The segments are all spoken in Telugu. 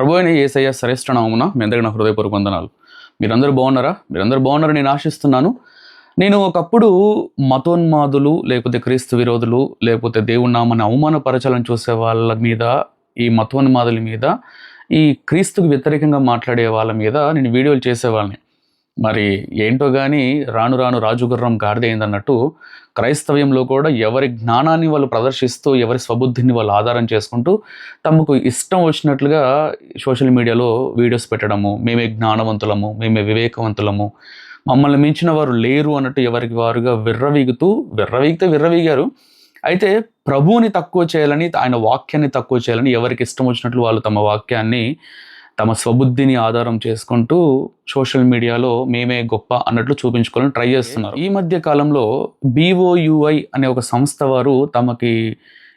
ప్రభు అయిన ఏసయ్య శ్రేష్ఠ నామమున మీ అందరికీ నా హృదయపూర్వక వందనాలు. మీరందరూ బాగున్నారా? మీరందరూ బాగున్నారని నేను ఆశిస్తున్నాను. నేను ఒకప్పుడు మతోన్మాదులు లేకపోతే క్రీస్తు విరోధులు లేకపోతే దేవుని నామని అవమానపరచాలని చూసే వాళ్ళ మీద ఈ మతోన్మాదుల మీద ఈ క్రీస్తుకు వ్యతిరేకంగా మాట్లాడే వాళ్ళ మీద నేను వీడియోలు చేసేవాళ్ళని. మరి ఏంటో కానీ రాను రాను రాజుగుర్రం గాడిద క్రైస్తవ్యంలో కూడా ఎవరి జ్ఞానాన్ని వాళ్ళు ప్రదర్శిస్తూ ఎవరి స్వబుద్ధిని వాళ్ళు ఆధారం చేసుకుంటూ తమకు ఇష్టం వచ్చినట్లుగా సోషల్ మీడియాలో వీడియోస్ పెట్టడము మేమే జ్ఞానవంతులము మేమే వివేకవంతులము మమ్మల్ని మించిన వారు లేరు అన్నట్టు ఎవరికి వారుగా విర్రవీగుతూ విర్రవీగితే విర్రవీగారు. అయితే ప్రభువుని తక్కువ చేయాలని ఆయన వాక్యాన్ని తక్కువ చేయాలని ఎవరికి ఇష్టం వచ్చినట్లు వాళ్ళు తమ వాక్యాన్ని తమ స్వబుద్ధిని ఆధారం చేసుకుంటూ సోషల్ మీడియాలో మేమే గొప్ప అన్నట్లు చూపించుకోవాలని ట్రై చేస్తున్నారు. ఈ మధ్య కాలంలో బీఓయుఐ అనే ఒక సంస్థ వారు తమకి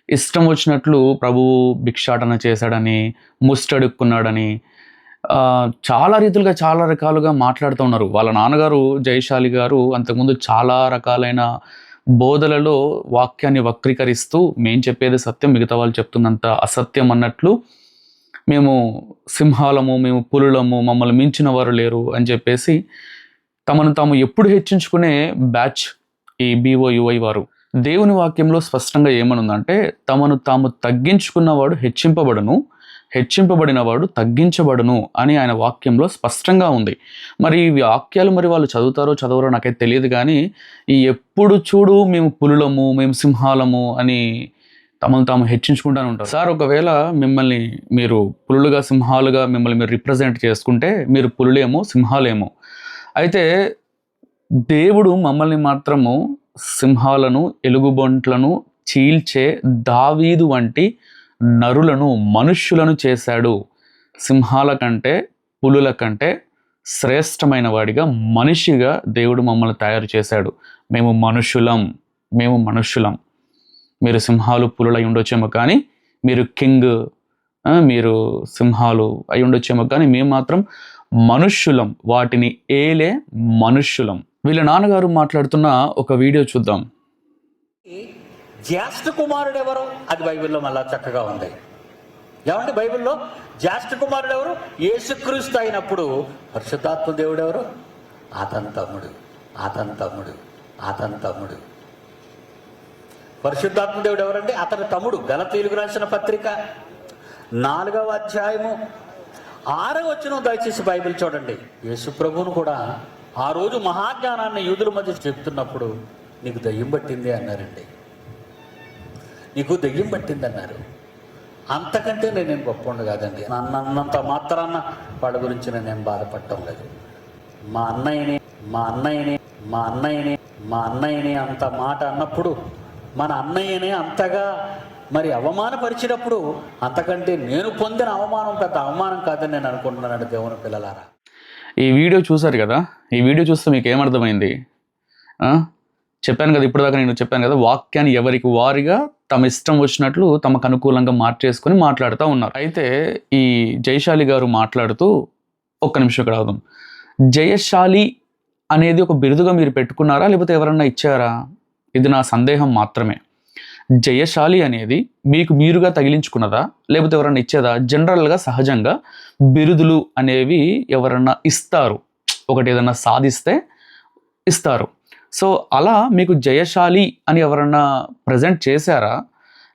ఇష్టం వచ్చినట్లు ప్రభు భిక్షాటన చేశాడని ముష్టడుక్కున్నాడని చాలా రీతులుగా చాలా రకాలుగా మాట్లాడుతూ ఉన్నారు. వాళ్ళ నాన్నగారు జయశాలి గారు అంతకుముందు చాలా రకాలైన బోధలలో వాక్యాన్ని వక్రీకరిస్తూ మేం చెప్పేది సత్యం మిగతా వాళ్ళు చెప్తున్నంత అసత్యం అన్నట్లు మేము సింహాలము మేము పులులము మమ్మల్ని మించిన వారు లేరు అని చెప్పేసి తమను తాము ఎప్పుడు హెచ్చించుకునే బ్యాచ్ ఈ బీఓయుఐ వారు. దేవుని వాక్యంలో స్పష్టంగా ఏమనుందంటే తమను తాము తగ్గించుకున్నవాడు హెచ్చింపబడును హెచ్చింపబడినవాడు తగ్గించబడును అని ఆయన వాక్యంలో స్పష్టంగా ఉంది. మరి ఈ వాక్యాలు మరి వాళ్ళు చదువుతారో చదవరో నాకైతే తెలియదు కానీ ఈ ఎప్పుడు చూడు మేము పులులము మేము సింహాలము అని తమను తాము హెచ్చించుకుంటానే ఉంటారు సార్ ఒకవేళ మిమ్మల్ని మీరు పులులుగా సింహాలుగా మిమ్మల్ని మీరు రిప్రజెంట్ చేసుకుంటే మీరు పులులేమో సింహాలేమో. అయితే దేవుడు మమ్మల్ని మాత్రము సింహాలను ఎలుగుబంట్లను చీల్చే దావీదు వంటి నరులను మనుష్యులను చేశాడు. సింహాల కంటే పులుల కంటే శ్రేష్టమైన వాడిగా మనిషిగా దేవుడు మమ్మల్ని తయారు చేశాడు. మేము మనుషులం. మేము మనుషులం. మీరు సింహాలు పులులు ఉండొచ్చేమో కానీ మీరు కింగ్ మీరు సింహాలు అయి ఉండొచ్చేమో కానీ మేము మాత్రం మనుష్యులం. వాటిని ఏలే మనుష్యులం. వీళ్ళ నాన్నగారు మాట్లాడుతున్న ఒక వీడియో చూద్దాం. జ్యేష్ఠ కుమారుడు ఎవరు? అది బైబిల్లో మళ్ళా చక్కగా ఉంది. ఏమంటే బైబిల్లో? జ్యేష్ఠ కుమారుడు ఎవరు? యేసుక్రీస్తు అయినప్పుడు పరిశుద్ధాత్మ దేవుడు ఎవరు? అతని తమ్ముడు. అతని తమ్ముడు. అతని తమ్ముడు. పరిశుద్ధాత్మ దేవుడు ఎవరంటే అతని తమ్ముడు. గలతీలుగు రాసిన పత్రిక నాలుగవ అధ్యాయము. ఆరవ వచ్చిన దయచేసి బైబిల్ చూడండి. యేసు ప్రభువును కూడా ఆ రోజు మహాజ్ఞానాన్ని యూదుల మధ్య చెప్తున్నప్పుడు నీకు దయ్యం పట్టింది అన్నారండి. నీకు దెయ్యం పట్టింది అన్నారు. అంతకంటే నేను గొప్ప కాదండి. నన్నంత మాత్రాన్న మాత్రాన వాళ్ళ గురించి నేను బాధపడటం లేదు. మా అన్నయ్యని మా అన్నయ్యని మా అన్నయ్యని మా అన్నయ్యని అంత మాట అన్నప్పుడు మన అన్నయ్యనే అంతగా మరి అవమానపరిచినప్పుడు అంతకంటే నేను పొందిన అవమానం పెద్ద అవమానం కాదని నేను అనుకుంటున్నాను దేవుని పిల్లలారా. ఈ వీడియో చూసారు కదా? ఈ వీడియో చూస్తే మీకు ఏమర్థమైంది? చెప్పాను కదా ఇప్పటిదాకా నేను చెప్పాను కదా వాక్యాన్ని ఎవరికి వారిగా తమ ఇష్టం వచ్చినట్లు తమకు అనుకూలంగా మార్చేసుకొని మాట్లాడుతూ ఉన్నారు. అయితే ఈ జయశాలి గారు మాట్లాడుతూ ఒక్క నిమిషం ఇక్కడ అవుదాం జయశాలి అనేది ఒక బిరుదుగా మీరు పెట్టుకున్నారా? లేకపోతే ఎవరన్నా ఇచ్చారా? ఇది నా సందేహం మాత్రమే. జయశాలి అనేది మీకు మీరుగా తగిలించుకున్నదా? లేకపోతే ఎవరన్నా ఇచ్చేదా? జనరల్గా సహజంగా బిరుదులు అనేవి ఎవరన్నా ఇస్తారు. ఒకటి ఏదన్నా సాధిస్తే ఇస్తారు. సో అలా మీకు జయశాలి అని ఎవరన్నా ప్రజెంట్ చేశారా?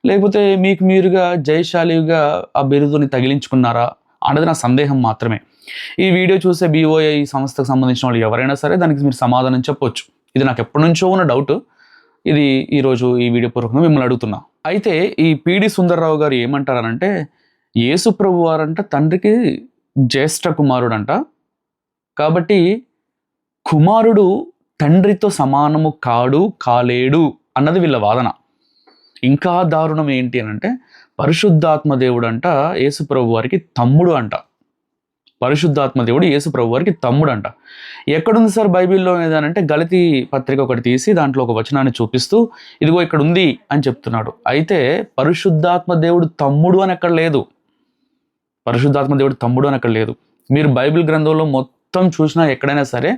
లేకపోతే మీకు మీరుగా జయశాలిగా ఆ బిరుదుని తగిలించుకున్నారా? అన్నది నా సందేహం మాత్రమే. ఈ వీడియో చూసే బీఓఐ సంస్థకు సంబంధించిన వాళ్ళు ఎవరైనా సరే దానికి మీరు సమాధానం చెప్పొచ్చు. ఇది నాకు ఎప్పటి నుంచో ఉన్న డౌట్. ఇది ఈరోజు ఈ వీడియో పూర్వకంగా మిమ్మల్ని అడుగుతున్నా. అయితే ఈ పీడి సుందర్రావు గారు ఏమంటారనంటే యేసు ప్రభు వారంట తండ్రికి జ్యేష్ఠ కుమారుడంట. కాబట్టి కుమారుడు తండ్రితో సమానము కాడు కాలేడు అన్నది వీళ్ళ వాదన. ఇంకా దారుణం ఏంటి అని అంటే పరిశుద్ధాత్మ దేవుడు అంట యేసుప్రభు వారికి తమ్ముడు అంట. పరిశుద్ధాత్మ దేవుడు యేసు ప్రభు వారికి తమ్ముడు అంట ఎక్కడుంది సార్ బైబిల్లో ఏదనంటే గలతి పత్రిక ఒకటి తీసి దాంట్లో ఒక వచనాన్ని చూపిస్తూ ఇదిగో ఇక్కడ ఉంది అని చెప్తున్నాడు. అయితే పరిశుద్ధాత్మ దేవుడు తమ్ముడు అని అక్కడ లేదు. పరిశుద్ధాత్మ దేవుడు తమ్ముడు అని అక్కడ లేదు. మీరు బైబిల్ గ్రంథంలో మొత్తం చూసినా ఎక్కడైనా సరే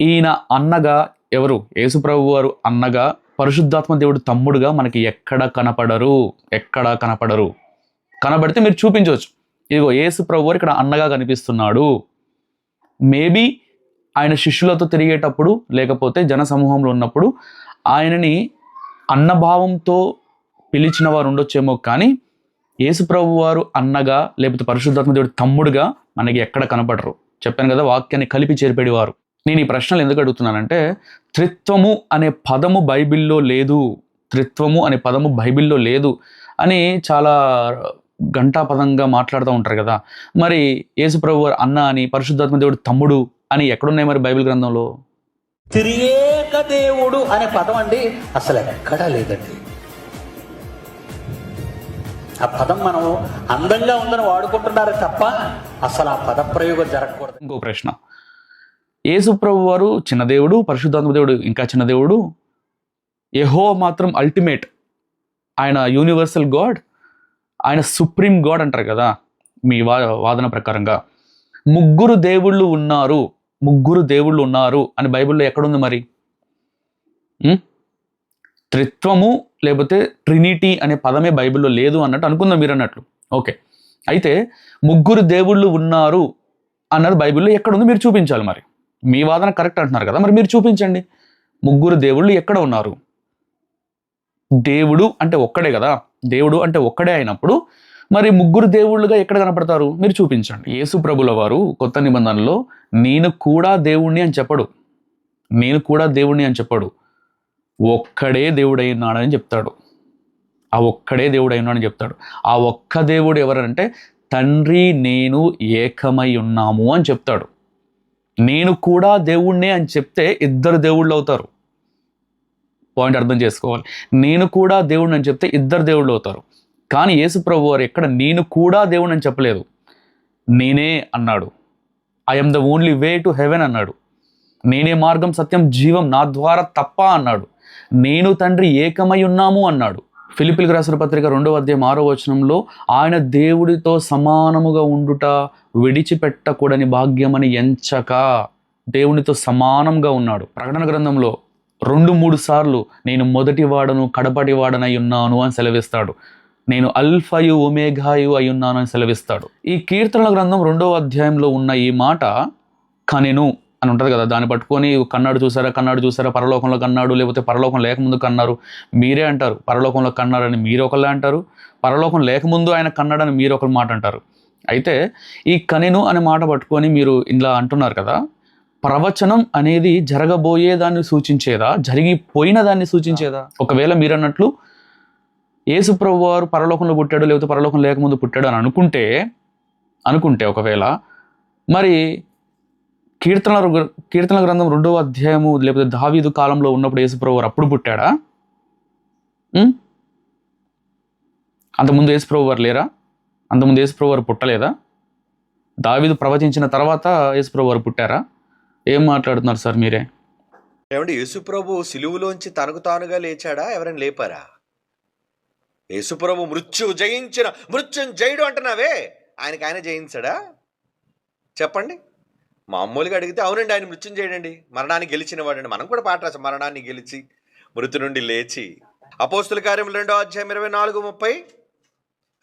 ఈయన అన్నగా ఎవరు? యేసుప్రభు వారు అన్నగా పరిశుద్ధాత్మ దేవుడు తమ్ముడుగా మనకి ఎక్కడ కనపడరు? ఎక్కడ కనపడరు? కనబడితే మీరు చూపించవచ్చు. ఇదిగో యేసు ప్రభు ఇక్కడ అన్నగా కనిపిస్తున్నాడు. మేబీ ఆయన శిష్యులతో తిరిగేటప్పుడు లేకపోతే జన సమూహంలో ఉన్నప్పుడు ఆయనని అన్నభావంతో పిలిచిన వారు ఉండొచ్చేమో కానీ యేసుప్రభు వారు అన్నగా లేకపోతే పరిశుద్ధాత్మ దేవుడు తమ్ముడుగా మనకి ఎక్కడ కనపడరు. చెప్పాను కదా వాక్యాన్ని కలిపి చేర్పేవారు నేను ఈ ప్రశ్నలు ఎందుకు అడుగుతున్నానంటే త్రిత్వము అనే పదము బైబిల్లో లేదు. త్రిత్వము అనే పదము బైబిల్లో లేదు అని చాలా గంటాపదంగా మాట్లాడుతూ ఉంటారు కదా. మరి యేసుప్రభు వారు అన్న అని పరిశుద్ధాత్మ దేవుడు తమ్ముడు అని ఎక్కడున్నాయి మరి బైబిల్ గ్రంథంలో? త్రియేక దేవుడు అనే పదం అండి అసలు ఎక్కడా లేదండి. ఆ పదం మనం అందంగా ఉందని వాడుకుంటున్నారు తప్ప అసలు ఆ పద ప్రయోగం జరగకూడదు. ఇంకో ప్రశ్న. యేసుప్రభు వారు చిన్న దేవుడు పరిశుద్ధాత్మ దేవుడు ఇంకా చిన్న దేవుడు. యెహో మాత్రం అల్టిమేట్ ఆయన యూనివర్సల్ గాడ్ ఆయన సుప్రీం గాడ్ అంటారు కదా మీ వా వాదన ప్రకారంగా. ముగ్గురు దేవుళ్ళు ఉన్నారు ముగ్గురు దేవుళ్ళు ఉన్నారు అని బైబిల్లో ఎక్కడుంది మరి? త్రిత్వము లేకపోతే ట్రినిటీ అనే పదమే బైబిల్లో లేదు అన్నట్టు అనుకుందాం మీరు అన్నట్లు. ఓకే. అయితే ముగ్గురు దేవుళ్ళు ఉన్నారు అన్నది బైబిల్లో ఎక్కడుంది మీరు చూపించాలి మరి. మీ వాదన కరెక్ట్ అంటున్నారు కదా మరి మీరు చూపించండి. ముగ్గురు దేవుళ్ళు ఎక్కడ ఉన్నారు? దేవుడు అంటే ఒక్కడే కదా? దేవుడు అంటే ఒక్కడే అయినప్పుడు మరి ముగ్గురు దేవుళ్ళుగా ఎక్కడ కనపడతారు? మీరు చూపించండి. యేసు ప్రభుల వారు కొత్త నిబంధనలో నేను కూడా దేవుణ్ణి అని చెప్పడు. నేను కూడా దేవుణ్ణి అని చెప్పడు. ఒక్కడే దేవుడైనాడని చెప్తాడు. ఆ ఒక్కడే దేవుడైనాడని చెప్తాడు. ఆ ఒక్క దేవుడు ఎవరంటే తండ్రి నేను ఏకమై ఉన్నాము అని చెప్తాడు. నేను కూడా దేవుణ్ణే అని చెప్తే ఇద్దరు దేవుళ్ళు అవుతారు. పాయింట్ అర్థం చేసుకోవాలి. నేను కూడా దేవుడు అని చెప్తే ఇద్దరు దేవుళ్ళు అవుతారు. కానీ యేసుప్రభు వారు ఎక్కడ నేను కూడా దేవుడు అని చెప్పలేదు. నేనే అన్నాడు. I'm the only way to heaven అన్నాడు. నేనే మార్గం సత్యం జీవం నా ద్వారా తప్ప అన్నాడు. నేను తండ్రి ఏకమై ఉన్నాము అన్నాడు. ఫిలిపిలకు రాసిన పత్రిక రెండవ అధ్యాయం ఆరో వచనంలో ఆయన దేవుడితో సమానముగా ఉండుట విడిచిపెట్టకూడని భాగ్యమని ఎంచక దేవునితో సమానంగా ఉన్నాడు. ప్రకటన గ్రంథంలో రెండు మూడు సార్లు నేను మొదటి వాడను కడపటి వాడనై ఉన్నాను అని సెలవిస్తాడు. నేను అల్ఫయు ఒమేఘాయు అయి ఉన్నాను అని సెలవిస్తాడు. ఈ కీర్తనల గ్రంథం రెండవ అధ్యాయంలో ఉన్న ఈ మాట కనెను అని ఉంటుంది కదా దాన్ని పట్టుకొని కన్నాడు చూసారా కన్నాడు చూసారా పరలోకంలో కన్నాడు లేకపోతే పరలోకం లేకముందు కన్నారు మీరే అంటారు. పరలోకంలో కన్నాడని మీరు ఒకళ్ళే అంటారు పరలోకం లేకముందు ఆయన కన్నాడని మీరు ఒకరు మాట అంటారు. అయితే ఈ కనెను అనే మాట పట్టుకొని మీరు ఇలా అంటున్నారు కదా ప్రవచనం అనేది జరగబోయే దాన్ని సూచించేదా? జరిగిపోయిన దాన్ని సూచించేదా? ఒకవేళ మీరు అన్నట్లు యేసుప్రభు వారు పరలోకంలో పుట్టాడు లేకపోతే పరలోకం లేకముందు పుట్టాడు అని అనుకుంటే అనుకుంటే ఒకవేళ మరి కీర్తన కీర్తన గ్రంథం రెండవ అధ్యాయము లేకపోతే దావీదు కాలంలో ఉన్నప్పుడు యేసుప్రభు వారు అప్పుడు పుట్టాడా? అంతకుముందు యేసుప్రభు వారు లేరా? అంతకుముందు యేసుప్రభు వారు పుట్టలేదా? దావీదు ప్రవచించిన తర్వాత యేసుప్రభు వారు పుట్టారా? ఏం మాట్లాడుతున్నారు సార్ మీరే? ఏమండి యేసుప్రభు సిలువులోంచి తనకు తానుగా లేచాడా? ఎవరైనా లేపారా? యేసుప్రభు మృత్యు జయించిన మృత్యుం జయుడు అంటున్నావే? ఆయనకి ఆయన జయించాడా? చెప్పండి. మామూలుగా అడిగితే అవునండి ఆయన మృత్యుం చేయడండి మరణాన్ని గెలిచిన వాడండి. మనం కూడా పాట రాసాం మరణాన్ని గెలిచి మృతి నుండి లేచి. అపోస్తుల కార్యం రెండో అధ్యాయం ఇరవై నాలుగు ముప్పై.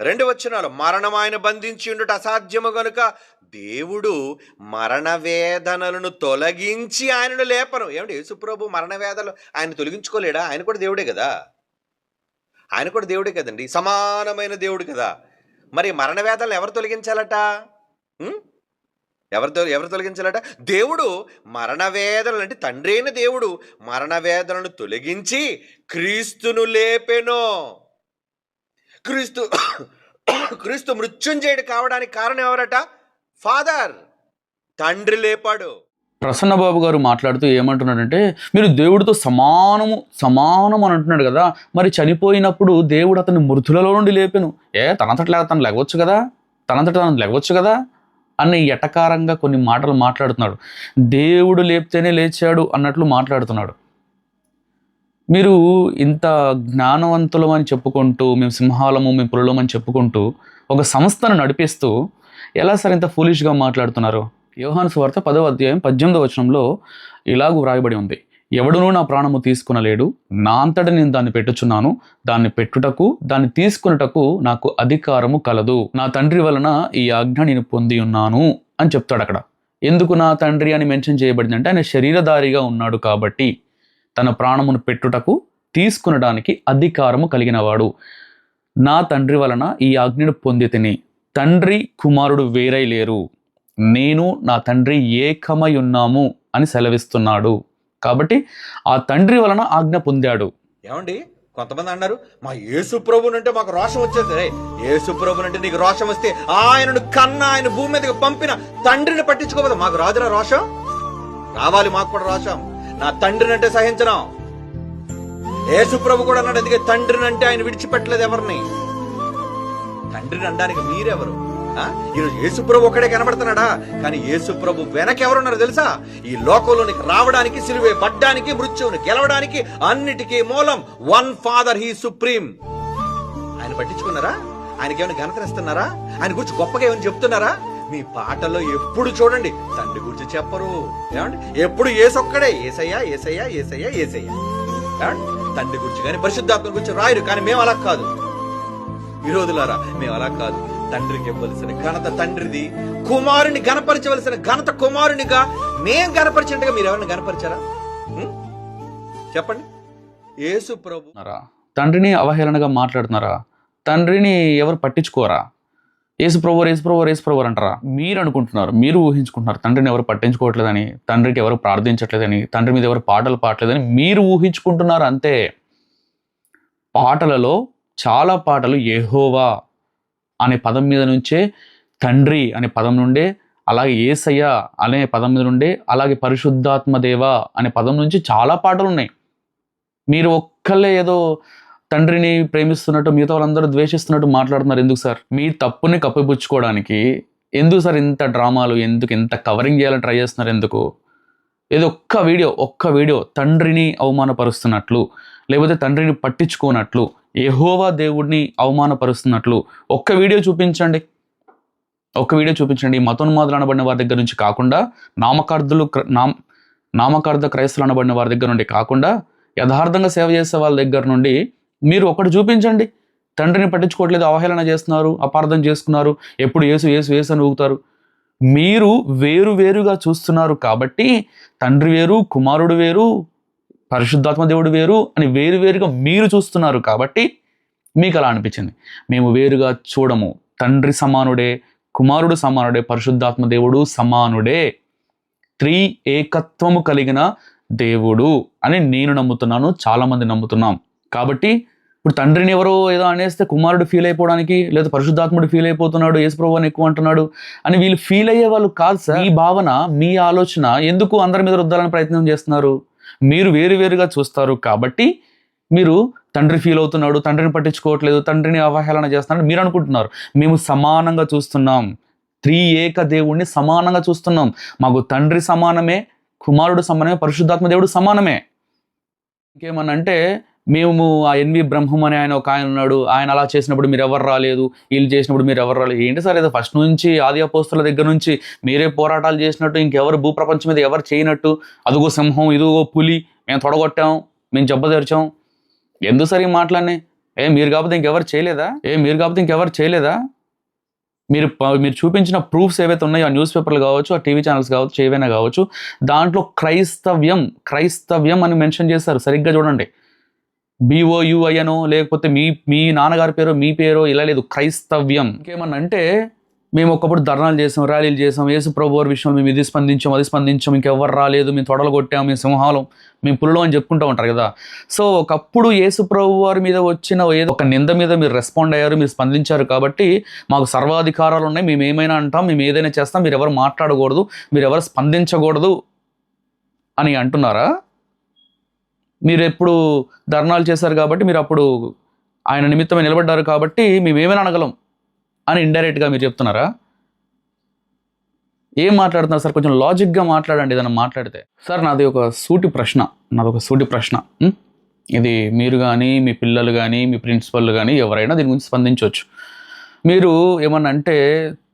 రెండు వచనాలు మరణం ఆయన బంధించి ఉండుట అసాధ్యము గనుక దేవుడు మరణ వేదనలను తొలగించి ఆయనను లేపను. ఏమంటే యేసుప్రభు మరణ వేదనలు ఆయన తొలగించుకోలేడా? ఆయన కూడా దేవుడే కదా. ఆయన కూడా దేవుడే కదండి సమానమైన దేవుడు కదా. మరి మరణ వేదనలు ఎవరు తొలగించాలట? ఎవరితో ఎవరు తొలగించాలట? దేవుడు మరణ వేదనలు అంటే తండ్రి అయిన దేవుడు మరణ వేదనలను తొలగించి క్రీస్తును లేపెనో. క్రీస్తు క్రీస్తు మృత్యుంజయుడు కావడానికి కారణం ఎవరట? ఫాదర్. తండ్రి లేపాడు. ప్రసన్నబాబు గారు మాట్లాడుతూ ఏమంటున్నాడంటే మీరు దేవుడితో సమానము సమానం అని అంటున్నాడు కదా మరి చనిపోయినప్పుడు దేవుడు అతన్ని మృతులలో నుండి లేపెను. ఏ తనంతట తను లేవచ్చు కదా? తనంతట తను లేవచ్చు కదా? అని ఎటకారంగా కొన్ని మాటలు మాట్లాడుతున్నాడు. దేవుడు లేపితేనే లేచాడు అన్నట్లు మాట్లాడుతున్నాడు. మీరు ఇంత జ్ఞానవంతులం అని చెప్పుకుంటూ మేము సింహాలము మేము పులులం అని చెప్పుకుంటూ ఒక సంస్థను నడిపిస్తూ ఎలా సార్ ఇంత ఫూలిష్గా మాట్లాడుతున్నారు? యోహాను సువార్త పదవ అధ్యాయం పద్దెనిమిదవ వచనంలో ఇలాగూ వ్రాయబడి ఉంది. ఎవడునూ నా ప్రాణము తీసుకునలేడు నా అంతట నేను దాన్ని పెట్టుచున్నాను. దాన్ని పెట్టుటకు దాన్ని తీసుకున్నటకు నాకు అధికారము కలదు. నా తండ్రి వలన ఈ ఆజ్ఞ నేను పొంది ఉన్నాను అని చెప్తాడు అక్కడ ఎందుకు నా తండ్రి అని మెన్షన్ చేయబడింది అంటే ఆయన శరీరధారిగా ఉన్నాడు కాబట్టి. తన ప్రాణమును పెట్టుటకు తీసుకునడానికి అధికారము కలిగినవాడు. నా తండ్రి వలన ఈ ఆజ్ఞను పొంది తిని తండ్రి కుమారుడు వేరై లేరు. నేను నా తండ్రి ఏకమై ఉన్నాము అని సెలవిస్తున్నాడు. కాబట్టి ఆ తండ్రి వలన ఆజ్ఞ పొందాడు. ఏమండి? కొంతమంది అన్నారు మా యేసు ప్రభునంటే మాకు రోషం వచ్చేది. రే యేసు ప్రభునంటే నీకు రోషం వస్తే ఆయనను కన్నా ఆయన భూమి మీదకి పంపిన తండ్రిని పట్టించుకోవద్దు. మాకు రాజురా రోషం? రావాలి మాకు కూడా రోషం. నా తండ్రిని అంటే సహించడం కూడా అన్నాడు అందుకే తండ్రిని అంటే ఆయన విడిచిపెట్టలేదు ఎవరిని? తండ్రిని అనడానికి మీరెవరు? ఈరోజు యేసుప్రభు ఒక్కడే కనబడుతున్నాడా? కానీ యేసుప్రభు వెనక తెలుసా? ఈ లోకంలోనికి రావడానికి సిలువే పడ్డానికి మృత్యువుని గెలవడానికి అన్నిటికీ మూలం వన్ ఫాదర్ హీ సుప్రీం. ఆయన పట్టించుకున్నారా? ఆయనకి ఏమైనా ఘనతనిస్తున్నారా ఆయన గురించి గొప్పగా ఏమైనా చెప్తున్నారా? మీ పాటలో ఎప్పుడు చూడండి. తండ్రి గురించి చెప్పరు. ఏమండి? ఎప్పుడు ఏసొక్కడే. ఏసయ్యా ఏసయ్యా ఏసయ్యా ఏసయ్యా. ఏమండి? తండ్రి గురించి కానీ పరిశుద్ధాత్మ గురించి రాయరు కానీ మేము అలా కాదు. విరోధులారా మేము అలా కాదు. తండ్రికి ఇవ్వవలసిన ఘనత తండ్రిది. కుమారుని గణపరచవలసిన ఘనత కుమారునిగా మేం గనపరిచినట్టుగా మీరు ఎవరిని గణపరిచారా చెప్పండి. యేసు ప్రభు. తండ్రిని అవహేళనగా మాట్లాడుతున్నారా? తండ్రిని ఎవరు పట్టించుకోరా? యేసు ప్రభు ఏసు ప్రభు యేసు అంటారా? మీరు అనుకుంటున్నారు మీరు ఊహించుకుంటున్నారు తండ్రిని ఎవరు పట్టించుకోవట్లేదని తండ్రికి ఎవరు ప్రార్థించట్లేదని తండ్రి మీద ఎవరు పాటలు పాడలేదని మీరు ఊహించుకుంటున్నారు అంతే. పాటలలో చాలా పాటలు ఏహోవా అనే పదం మీద నుంచే తండ్రి అనే పదం నుండే అలాగే ఏసయ్య అనే పదం మీద నుండే అలాగే పరిశుద్ధాత్మ దేవ అనే పదం నుంచి చాలా పాటలు ఉన్నాయి. మీరు ఒక్కళ్ళే ఏదో తండ్రిని ప్రేమిస్తున్నట్టు మిగతా వాళ్ళందరూ ద్వేషిస్తున్నట్టు మాట్లాడుతున్నారు. ఎందుకు సార్? మీ తప్పుని కప్పిపుచ్చుకోవడానికి ఎందుకు సార్ ఇంత డ్రామాలు ఎందుకు ఇంత కవరింగ్ చేయాలని ట్రై చేస్తున్నారు? ఎందుకు? ఏదో ఒక్క వీడియో ఒక్క వీడియో తండ్రిని అవమానపరుస్తున్నట్లు లేకపోతే తండ్రిని పట్టించుకోనట్లు ఎహోవా దేవుడిని అవమానపరుస్తున్నట్లు ఒక్క వీడియో చూపించండి. ఒక్క వీడియో చూపించండి. మతోన్మాదులు అనబడిన వారి దగ్గర నుంచి కాకుండా నామకార్థులు క్ర- నామ నామకార్థ క్రైస్తులు అనబడిన వారి దగ్గర నుండి కాకుండా యథార్థంగా సేవ చేసే వాళ్ళ దగ్గర నుండి మీరు ఒకటి చూపించండి. తండ్రిని పట్టించుకోవట్లేదు అవహేళన చేస్తున్నారు అపార్థం చేసుకున్నారు ఎప్పుడు ఏసు ఏసు ఏసు అని ఊగుతారు. మీరు వేరు వేరుగా చూస్తున్నారు కాబట్టి తండ్రి వేరు కుమారుడు వేరు పరిశుద్ధాత్మ దేవుడు వేరు అని వేరు వేరుగా మీరు చూస్తున్నారు కాబట్టి మీకు అలా అనిపించింది. మేము వేరుగా చూడము. తండ్రి సమానుడే కుమారుడు సమానుడే పరిశుద్ధాత్మ దేవుడు సమానుడే. త్రీ ఏకత్వము కలిగిన దేవుడు అని నేను నమ్ముతున్నాను చాలామంది నమ్ముతున్నాం. కాబట్టి ఇప్పుడు తండ్రిని ఎవరో ఏదో అనేస్తే కుమారుడు ఫీల్ అయిపోవడానికి లేదా పరిశుద్ధాత్ముడు ఫీల్ అయిపోతున్నాడు యేసుప్రభు అని ఎక్కువ అంటున్నాడు అని వీళ్ళు ఫీల్ అయ్యే వాళ్ళు కాదు సార్. ఈ భావన మీ ఆలోచన ఎందుకు అందరి మీద రుద్దాలని ప్రయత్నం చేస్తున్నారు? మీరు వేరు వేరుగా చూస్తారు కాబట్టి మీరు తండ్రి ఫీల్ అవుతున్నాడు తండ్రిని పట్టించుకోవట్లేదు తండ్రిని అవహేళన చేస్తున్నాడు మీరు అనుకుంటున్నారు. మేము సమానంగా చూస్తున్నాం. త్రీ ఏక దేవుణ్ణి సమానంగా చూస్తున్నాం. మాకు తండ్రి సమానమే కుమారుడు సమానమే పరిశుద్ధాత్మ దేవుడు సమానమే. ఇంకేమన్నా అంటే మేము ఆ ఎన్వి బ్రహ్మం అని ఆయన ఒక ఆయన ఉన్నాడు. ఆయన అలా చేసినప్పుడు మీరు ఎవరు రాలేదు? వీళ్ళు చేసినప్పుడు మీరు ఎవరు రాలేదు? ఏంటి సార్ ఏదో ఫస్ట్ నుంచి ఆది అపోస్తుల దగ్గర నుంచి మీరే పోరాటాలు చేసినట్టు ఇంకెవరు భూప్రపంచం మీద ఎవరు చేయనట్టు? అదుగో సింహం ఇదిగో పులి మేము తొడగొట్టాం మేము జబ్బ ఎందుకు సార్ ఈ మాటలన్నీ? ఏ మీరు కాకపోతే ఇంకెవరు చేయలేదా? ఏ మీరు కాకపోతే ఇంకెవరు చేయలేదా? మీరు మీరు చూపించిన ప్రూఫ్స్ ఏవైతే ఉన్నాయో ఆ న్యూస్ పేపర్లు కావచ్చు ఆ టీవీ ఛానల్స్ కావచ్చు ఏవైనా కావచ్చు దాంట్లో క్రైస్తవ్యం క్రైస్తవ్యం అని మెన్షన్ చేశారు. సరిగ్గా చూడండి. బిఓయుఐఎనో లేకపోతే మీ మీ నాన్నగారి పేరు మీ పేరు ఇలా లేదు క్రైస్తవ్యం. ఇంకేమన్నా అంటే మేము ఒకప్పుడు ధర్నాలు చేసాం ర్యాలీలు చేసాం యేసు ప్రభు వారి విషయంలో మేము ఇది స్పందించాం అది స్పందించాం ఇంకెవ్వరు రాలేదు మేము తొడలు కొట్టాం మేము సింహాలం మేము పుల్లం అని చెప్పుకుంటూ ఉంటారు కదా. సో ఒకప్పుడు యేసు ప్రభు వారి మీద వచ్చిన ఏదో ఒక నింద మీద మీరు రెస్పాండ్ అయ్యారు మీరు స్పందించారు కాబట్టి మాకు సర్వాధికారాలు ఉన్నాయి మేము ఏమైనా అంటాం మేము ఏదైనా చేస్తాం మీరు ఎవరు మాట్లాడకూడదు మీరు ఎవరు స్పందించకూడదు అని అంటున్నారా? మీరు ఎప్పుడు ధర్నాలు చేశారు కాబట్టి మీరు అప్పుడు ఆయన నిమిత్తమే నిలబడ్డారు కాబట్టి మేము ఏమైనా అనగలం అని ఇండైరెక్ట్గా మీరు చెప్తున్నారా? ఏం మాట్లాడుతున్నారు సార్? కొంచెం లాజిక్గా మాట్లాడండి ఏదైనా మాట్లాడితే. సార్ నాది ఒక సూటి ప్రశ్న. నాది ఒక సూటి ప్రశ్న. ఇది మీరు కానీ మీ పిల్లలు కానీ మీ ప్రిన్సిపల్ కానీ ఎవరైనా దీని గురించి స్పందించవచ్చు. మీరు ఏమన్నా అంటే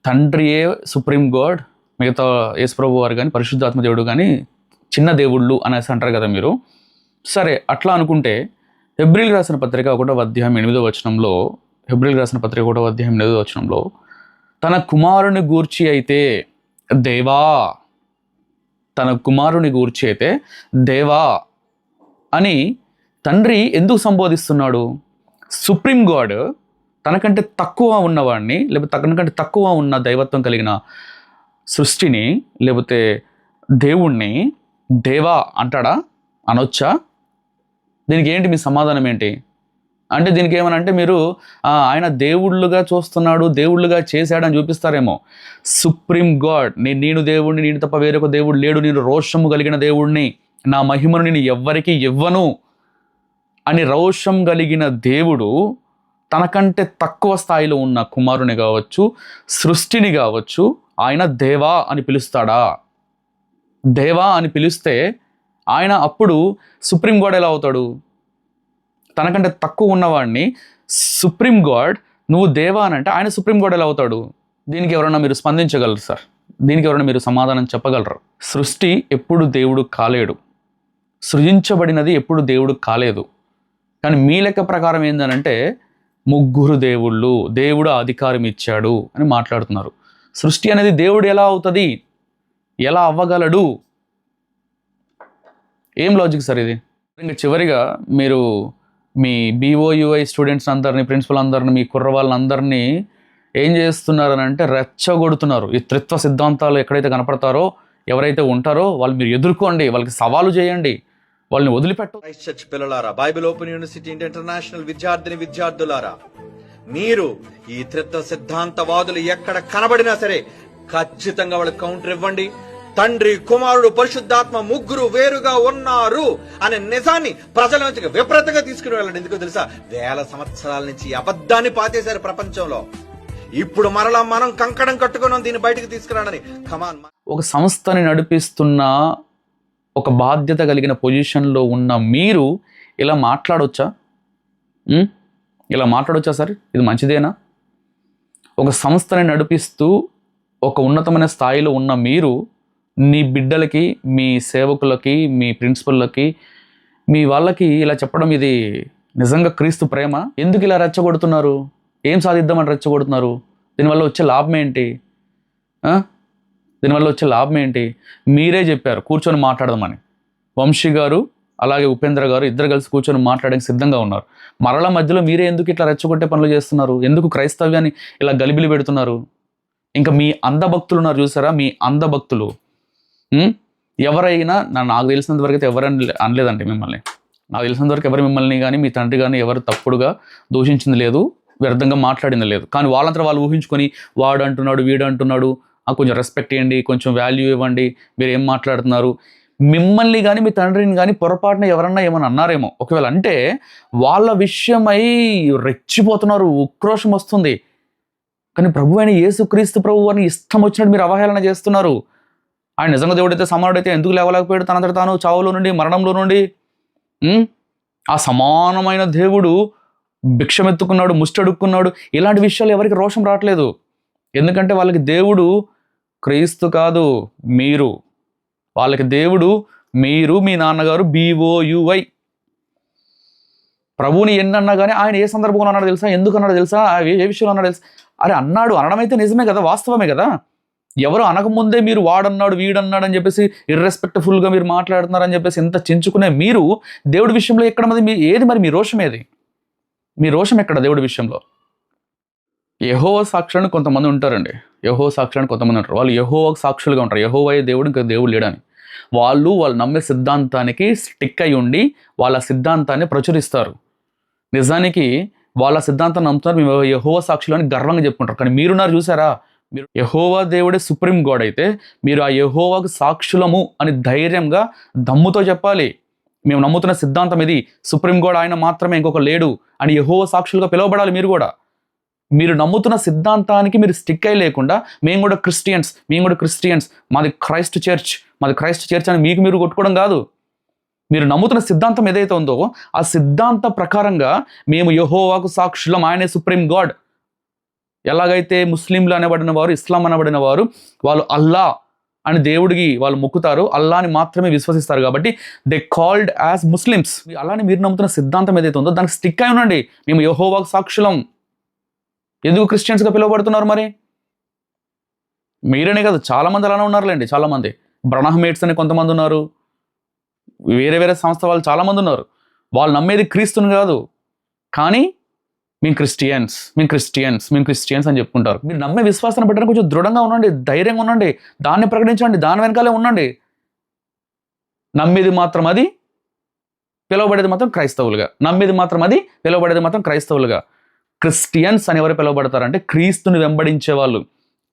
తండ్రియే సుప్రీం గాడ్ మిగతా యేసుప్రభు వారు కానీ పరిశుద్ధాత్మ దేవుడు కానీ చిన్న దేవుళ్ళు అనేసి అంటారు కదా మీరు. సరే అట్లా అనుకుంటే హెబ్రిల్ రాసిన పత్రిక ఒకటో అధ్యాయం ఎనిమిదో వచనంలో హెబ్రిల్ రాసిన పత్రిక ఒకటో అధ్యాయం ఎనిమిదో వచనంలో తన కుమారుని గూర్చి అయితే దేవా తన కుమారుని గూర్చి అయితే దేవా అని తండ్రి ఎందుకు సంబోధిస్తున్నాడు? సుప్రీం గాడ్ తనకంటే తక్కువ ఉన్నవాడిని లేకపోతే తనకంటే తక్కువ ఉన్న దైవత్వం కలిగిన సృష్టిని లేకపోతే దేవుణ్ణి దేవా అంటాడా? అనొచ్చా? దీనికి ఏంటి మీ సమాధానం ఏంటి? అంటే దీనికి ఏమనంటే మీరు ఆయన దేవుళ్ళుగా చూస్తున్నాడు దేవుళ్ళుగా చేశాడని చూపిస్తారేమో. సుప్రీం గాడ్ నేను నేను దేవుడిని నేను తప్ప వేరొక దేవుడు లేడు నేను రోషము కలిగిన దేవుడిని నా మహిమను నేను ఎవ్వరికి ఇవ్వను అని రోషం కలిగిన దేవుడు తనకంటే తక్కువ స్థాయిలో ఉన్న కుమారుని కావచ్చు సృష్టిని కావచ్చు ఆయన దేవా అని పిలుస్తాడా? దేవా అని పిలిస్తే ఆయన అప్పుడు సుప్రీం గాడ్ ఎలా అవుతాడు? తనకంటే తక్కువ ఉన్నవాడిని సుప్రీం గాడ్ నువ్వు దేవా అని అంటే ఆయన సుప్రీం గాడ్ ఎలా అవుతాడు? దీనికి ఎవరైనా మీరు స్పందించగలరు సార్? దీనికి ఎవరైనా మీరు సమాధానం చెప్పగలరు? సృష్టి ఎప్పుడు దేవుడు కాలేడు. సృజించబడినది ఎప్పుడు దేవుడు కాలేదు. కానీ మీ లెక్క ప్రకారం ఏందనంటే ముగ్గురు దేవుళ్ళు దేవుడు అధికారం ఇచ్చాడు అని మాట్లాడుతున్నారు. సృష్టి అనేది దేవుడు ఎలా అవుతుంది? ఎలా అవ్వగలడు? ఏం లాజిక్ సార్ ఇది? ఇంకా చివరిగా మీరు మీ బీఓయుఐ స్టూడెంట్స్ అందరినీ ప్రిన్సిపల్ అందరినీ మీ కుర్ర వాళ్ళందరినీ ఏం చేస్తున్నారు అని అంటే రెచ్చగొడుతున్నారు. ఈ త్రిత్వ సిద్ధాంతాలు ఎక్కడైతే కనపడతారో ఎవరైతే ఉంటారో వాళ్ళు మీరు ఎదుర్కోండి వాళ్ళకి సవాలు చేయండి వాళ్ళని వదిలిపెట్ట క్రైస్ట్ చర్చ్ పిల్లలారా బైబిల్ ఓపెన్ యూనివర్సిటీ ఇంటర్నేషనల్ విద్యార్థిని విద్యార్థులారా మీరు ఈ త్రిత్వ సిద్ధాంతవాదులు ఎక్కడ కనబడినా సరే ఖచ్చితంగా వాళ్ళకి కౌంటర్ ఇవ్వండి. తండ్రి కుమారుడు పరిశుద్ధాత్మ ముగ్గురు వేరుగా ఉన్నారు అనే నిజాన్ని ప్రజల నుంచి విపరీతంగా తీసుకుని వెళ్ళండి. ఎందుకో తెలుసా? వేల సంవత్సరాల నుంచి అబద్ధాన్ని పాతేశారు ప్రపంచంలో. ఇప్పుడు మరలా మనం కంకణం కట్టుకున్నాం దీన్ని బయటకు తీసుకురాడని కమాన్ ఒక సంస్థని నడిపిస్తున్న ఒక బాధ్యత కలిగిన పొజిషన్లో ఉన్న మీరు ఇలా మాట్లాడొచ్చా? ఇలా మాట్లాడొచ్చా సార్? ఇది మంచిదేనా? ఒక సంస్థని నడిపిస్తూ ఒక ఉన్నతమైన స్థాయిలో ఉన్న మీరు నీ బిడ్డలకి మీ సేవకులకి మీ ప్రిన్సిపల్లకి మీ వాళ్ళకి ఇలా చెప్పడం ఇది నిజంగా క్రీస్తు ప్రేమ? ఎందుకు ఇలా రెచ్చగొడుతున్నారు? ఏం సాధిద్దామని రెచ్చగొడుతున్నారు? దీనివల్ల వచ్చే లాభం ఏంటి? దీనివల్ల వచ్చే లాభం ఏంటి? మీరే చెప్పారు కూర్చొని మాట్లాడదామని. వంశీ గారు అలాగే ఉపేంద్ర గారు ఇద్దరు కలిసి కూర్చొని మాట్లాడడానికి సిద్ధంగా ఉన్నారు. మరల మధ్యలో మీరే ఎందుకు ఇట్లా రెచ్చగొట్టే పనులు చేస్తున్నారు? ఎందుకు క్రైస్తవ్యాన్ని ఇలా గలిబిలి పెడుతున్నారు? ఇంకా మీ అందభక్తులు ఉన్నారు చూసారా? మీ అందభక్తులు. ఎవరైనా నా- నాకు తెలిసినంత వరకు అయితే ఎవరని అనలేదండి మిమ్మల్ని. నాకు తెలిసినంత వరకు ఎవరు మిమ్మల్ని కానీ మీ తండ్రి కానీ ఎవరు తప్పుడుగా దూషించింది లేదు వ్యర్థంగా మాట్లాడింది లేదు. కానీ వాళ్ళంతా వాళ్ళు ఊహించుకొని వాడు అంటున్నాడు వీడు అంటున్నాడు కొంచెం రెస్పెక్ట్ ఇవ్వండి కొంచెం వాల్యూ ఇవ్వండి మీరు ఏం మాట్లాడుతున్నారు? మిమ్మల్ని కానీ మీ తండ్రిని కానీ పొరపాటున ఎవరన్నా ఏమైనా అన్నారేమో. ఒకవేళ అంటే వాళ్ళ విషయమై రెచ్చిపోతున్నారు ఉక్రోషం వస్తుంది. కానీ ప్రభు అయిన యేసుక్రీస్తు ప్రభు అని ఇష్టం వచ్చినట్టు మీరు అవహేళన చేస్తున్నారు. ఆయన నిజంగా దేవుడైతే సమానుడైతే ఎందుకు లేవలేకపోయాడు? తనంతట తాను చావులో నుండి మరణంలో నుండి? ఆ సమానమైన దేవుడు భిక్షమెత్తుకున్నాడు ముష్టడుక్కున్నాడు. ఇలాంటి విషయాలు ఎవరికి రోషం రావట్లేదు. ఎందుకంటే వాళ్ళకి దేవుడు క్రీస్తు కాదు మీరు. వాళ్ళకి దేవుడు మీరు మీ నాన్నగారు బీఓయువై ప్రభువుని ఎన్నన్నా కానీ ఆయన ఏ సందర్భంలో అన్నాడు తెలుసా? ఎందుకు అన్నాడు తెలుసా? ఏ ఏ విషయంలో అన్నాడు తెలుసా? అరే అన్నాడు అనడం అయితే నిజమే కదా వాస్తవమే కదా? ఎవరు అనకముందే మీరు వాడన్నాడు వీడన్నాడు అని చెప్పేసి ఇర్రెస్పెక్ట్ఫుల్గా మీరు మాట్లాడుతున్నారని చెప్పేసి ఇంత చించుకునే మీరు దేవుడి విషయంలో ఎక్కడ మరి మీ ఏది మరి మీ రోషం ఏది? మీ రోషం ఎక్కడ దేవుడి విషయంలో? యహోవ సాక్షులను కొంతమంది ఉంటారండి. యహో సాక్షులను కొంతమంది ఉంటారు. వాళ్ళు యహోవ సాక్షులుగా ఉంటారు. యహోవయ దేవుడు ఇంకా దేవుడు లేడని. వాళ్ళు వాళ్ళు నమ్మే సిద్ధాంతానికి స్టిక్ అయి ఉండి వాళ్ళ సిద్ధాంతాన్ని ప్రచురిస్తారు. నిజానికి వాళ్ళ సిద్ధాంతాన్ని నమ్ముతున్నారు. మేము యహోవ సాక్షులు అని గర్వంగా చెప్పుకుంటారు. కానీ మీరున్నారు చూసారా? మీరు యహోవా దేవుడే సుప్రీం గాడ్ అయితే మీరు ఆ యహోవాకు సాక్షులము అని ధైర్యంగా దమ్ముతో చెప్పాలి. మేము నమ్ముతున్న సిద్ధాంతం ఇది. సుప్రీం గాడ్ ఆయన మాత్రమే ఇంకొక లేడు అని యహోవ సాక్షులుగా పిలువబడాలి మీరు కూడా. మీరు నమ్ముతున్న సిద్ధాంతానికి మీరు స్టిక్ అయి లేకుండా మేము కూడా క్రిస్టియన్స్ మేము కూడా క్రిస్టియన్స్ మాది క్రైస్ట్ చర్చ్ మాది క్రైస్ట్ చర్చ్ అని మీకు మీరు కొట్టుకోవడం కాదు. మీరు నమ్ముతున్న సిద్ధాంతం ఏదైతే ఉందో ఆ సిద్ధాంత ప్రకారంగా మేము యహోవాకు సాక్షులం ఆయనే సుప్రీం గాడ్. ఎలాగైతే ముస్లింలు అనబడిన వారు ఇస్లాం అనబడిన వారు వాళ్ళు అల్లా అని దేవుడికి వాళ్ళు మొక్కుతారు అల్లాని మాత్రమే విశ్వసిస్తారు కాబట్టి దే కాల్డ్ యాజ్ ముస్లిమ్స్ అలానే మీరు నమ్ముతున్న సిద్ధాంతం ఏదైతే ఉందో దానికి స్టిక్ అయి ఉండండి. మేము యహోవాకు సాక్షులం. ఎందుకు క్రిస్టియన్స్గా పిలువబడుతున్నారు మరి? మీరనే కాదు చాలామంది అలానే ఉన్నారులేండి చాలామంది. బ్రణహమేట్స్ అని కొంతమంది ఉన్నారు. వేరే వేరే సంస్థ వాళ్ళు చాలామంది ఉన్నారు. వాళ్ళు నమ్మేది క్రీస్తుని కాదు. కానీ మేము క్రిస్టియన్స్ మేము క్రిస్టియన్స్ మేము క్రిస్టియన్స్ అని చెప్పుకుంటారు. మీరు నమ్మే విశ్వాసాన్ని పెట్టడానికి కొంచెం దృఢంగా ఉండండి ధైర్యంగా ఉండండి దాన్ని ప్రకటించండి దాని వెనకాలే ఉండండి. నమ్మేది మాత్రం అది పిలువబడేది మాత్రం క్రైస్తవులుగా. నమ్మేది మాత్రం అది పిలువబడేది మాత్రం క్రైస్తవులుగా. క్రిస్టియన్స్ అని ఎవరు పిలువబడతారంటే క్రీస్తుని వెంబడించే వాళ్ళు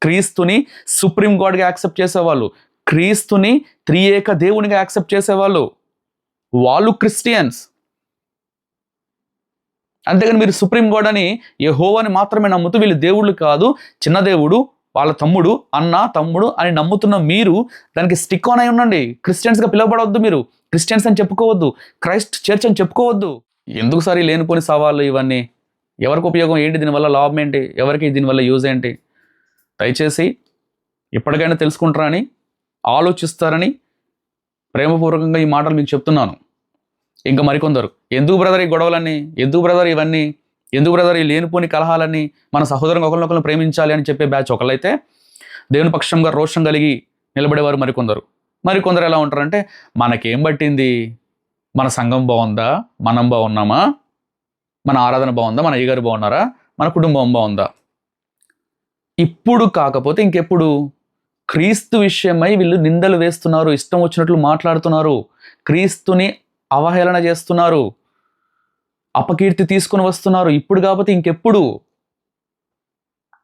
క్రీస్తుని సుప్రీం గాడ్గా యాక్సెప్ట్ చేసేవాళ్ళు. క్రీస్తుని త్రియేక దేవునిగా యాక్సెప్ట్ చేసేవాళ్ళు. వాళ్ళు క్రిస్టియన్స్. అంతేగాని మీరు సుప్రీం గాడ్ అని యహోవాని మాత్రమే నమ్ముతూ వీళ్ళు దేవుళ్ళు కాదు చిన్న దేవుడు వాళ్ళ తమ్ముడు అన్న తమ్ముడు అని నమ్ముతున్న మీరు దానికి స్టిక్ ఆన్ అయి ఉండండి. క్రిస్టియన్స్గా పిలవబడవద్దు మీరు. క్రిస్టియన్స్ అని చెప్పుకోవద్దు. క్రైస్ట్ చర్చ్ అని చెప్పుకోవద్దు. ఎందుకు సార్ లేనిపోని సవాళ్ళు ఇవన్నీ? ఎవరికి ఉపయోగం? ఏంటి? దీనివల్ల లాభం ఏంటి? ఎవరికి దీనివల్ల యూజ్ ఏంటి? దయచేసి ఇప్పటికైనా తెలుసుకుంటారని ఆలోచిస్తారని ప్రేమపూర్వకంగా ఈ మాటలు మీకు చెప్తున్నాను. ఇంకా మరికొందరు. ఎందుకు బ్రదర్ ఈ గొడవలన్నీ? ఎందుకు బ్రదర్ ఇవన్నీ? ఎందుకు బ్రదర్ ఈ లేనిపోని కలహాలన్నీ? మన సహోదరం ఒకరినొకరిని ప్రేమించాలి అని చెప్పే బ్యాచ్ ఒకళ్ళైతే దేవుని పక్షంగా రోషం కలిగి నిలబడేవారు మరికొందరు. మరికొందరు ఎలా ఉంటారంటే మనకేం పట్టింది? మన సంఘం బాగుందా? మనం బాగున్నామా? మన ఆరాధన బాగుందా? మన అయ్యగారు బాగున్నారా? మన కుటుంబం బాగుందా? ఇప్పుడు కాకపోతే ఇంకెప్పుడు? క్రీస్తు విషయమై వీళ్ళు నిందలు వేస్తున్నారు ఇష్టం వచ్చినట్లు మాట్లాడుతున్నారు. క్రీస్తుని అవహేళన చేస్తున్నారు. అపకీర్తి తీసుకుని వస్తున్నారు. ఇప్పుడు కాకపోతే ఇంకెప్పుడు?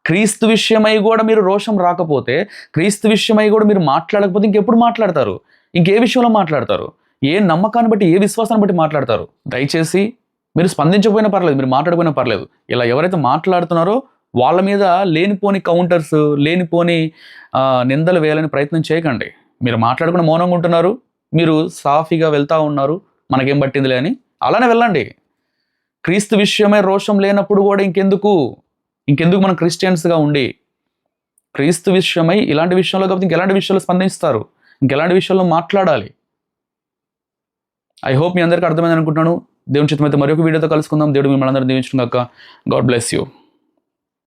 క్రీస్తు విషయమై కూడా మీరు రోషం రాకపోతే క్రీస్తు విషయమై కూడా మీరు మాట్లాడకపోతే ఇంకెప్పుడు మాట్లాడతారు? ఇంకే విషయంలో మాట్లాడతారు? ఏ నమ్మకాన్ని బట్టి ఏ విశ్వాసాన్ని బట్టి మాట్లాడతారు? దయచేసి మీరు స్పందించకపోయినా పర్లేదు మీరు మాట్లాడకపోయినా పర్లేదు. ఇలా ఎవరైతే మాట్లాడుతున్నారో వాళ్ళ మీద లేనిపోని కౌంటర్స్ లేనిపోని నిందలు వేయాలని ప్రయత్నం చేయకండి. మీరు మాట్లాడకుండా మౌనంగా ఉంటున్నారు. మీరు సాఫీగా వెళ్తా ఉన్నారు. మనకేం పట్టిందిలే అని. అలానే వెళ్ళండి. క్రీస్తు విషయమే రోషం లేనప్పుడు కూడా ఇంకెందుకు? ఇంకెందుకు మనం క్రిస్టియన్స్గా ఉండి? క్రీస్తు విషయమై ఇలాంటి విషయంలో కాకపోతే ఇంకెలాంటి విషయాలు స్పందిస్తారు? ఇంకెలాంటి విషయాల్లో మాట్లాడాలి? ఐ హోప్ మీ అందరికీ అర్థమైంది అనుకుంటున్నాను. దేవుని చిత్తమైతే మరొక వీడియోతో కలుసుకుందాం. దేవుడు మిమ్మల్ని అందరూ దీవించిన గాడ్ బ్లెస్ యూ